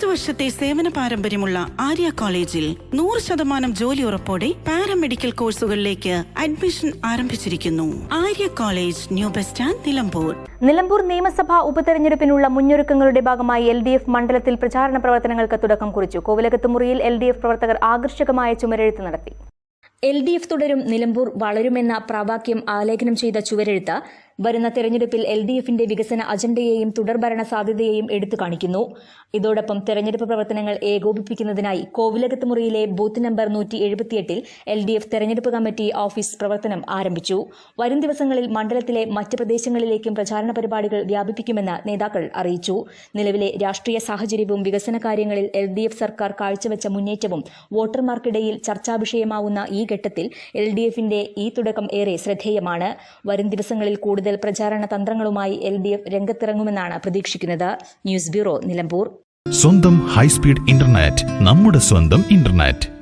മുപ്പത് വർഷത്തെ സേവന പാരമ്പര്യമുള്ള ആര്യ കോളേജിൽ നൂറ് ശതമാനം ജോലി ഉറപ്പോടെ പാരാമെഡിക്കൽ കോഴ്സുകളിലേക്ക് അഡ്മിഷൻ ആരംഭിച്ചിരിക്കുന്നു. Arya college new bus stand Nilambur. Nilambur നിയമസഭാ ഉപതെരഞ്ഞെടുപ്പിനുള്ള മുന്നൊരുക്കങ്ങളുടെ ഭാഗമായി എൽ ഡി എഫ് മണ്ഡലത്തിൽ പ്രചാരണ പ്രവർത്തനങ്ങൾക്ക് തുടക്കം കുറിച്ചു. കോവിലകത്ത് മുറിയിൽ എൽ ഡി എഫ് പ്രവർത്തകർ ആകർഷകമായ ചുമരെഴുത്ത് നടത്തി. എൽ ഡി എഫ് തുടരും നിലമ്പൂർ വളരുമെന്ന പ്രാവാക്യം ആലേഖനം ചെയ്ത ചുവരെഴുത്ത് വരുന്ന തെരഞ്ഞെടുപ്പിൽ എൽ ഡി എഫിന്റെ വികസന അജണ്ടയെയും തുടർഭരണ സാധ്യതയെയും എടുത്തു കാണിക്കുന്നു. ഇതോടൊപ്പം തെരഞ്ഞെടുപ്പ് പ്രവർത്തനങ്ങൾ ഏകോപിപ്പിക്കുന്നതിനായി കോവിലകത്ത് മുറിയിലെ ബൂത്ത് നമ്പർ നൂറ്റി എഴുപത്തിയെട്ടിൽ എൽ ഡി എഫ് തെരഞ്ഞെടുപ്പ് കമ്മിറ്റി ഓഫീസ് പ്രവർത്തനം ആരംഭിച്ചു. വരും ദിവസങ്ങളിൽ മണ്ഡലത്തിലെ മറ്റ് പ്രദേശങ്ങളിലേക്കും പ്രചാരണ പരിപാടികൾ വ്യാപിപ്പിക്കുമെന്ന് നേതാക്കൾ അറിയിച്ചു. നിലവിലെ രാഷ്ട്രീയ സാഹചര്യവും വികസന കാര്യങ്ങളിൽ എൽ ഡി എഫ് സർക്കാർ കാഴ്ചവെച്ച മുന്നേറ്റവും വോട്ടർമാർക്കിടയിൽ ചർച്ചാ വിഷയമാവുന്ന ഈ ഘട്ടത്തിൽ എൽ ഡി എഫിന്റെ ഈ തുടക്കം ഏറെ ശ്രദ്ധേയമാണ്. വരും ദിവസങ്ങളിൽ പ്രചാരണ തന്ത്രങ്ങളുമായി എൽ ഡി എഫ് രംഗത്തിറങ്ങുമെന്നാണ് പ്രതീക്ഷിക്കുന്നത്. News bureau Nilambur. സ്വന്തം ഹൈസ്പീഡ് ഇന്റർനെറ്റ് നമ്മുടെ സ്വന്തം ഇന്റർനെറ്റ്.